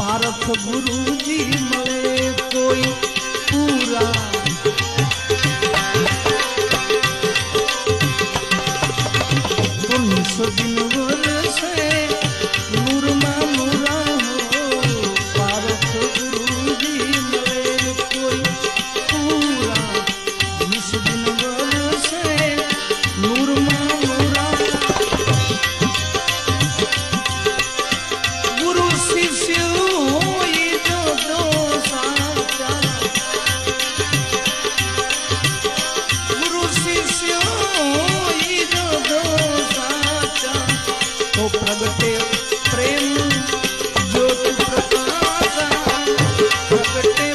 પારખ ગુરુજી મળે કોઈ પૂરા. તુલસી प्रगटे प्रेम ज्योति प्रकाश प्रगटे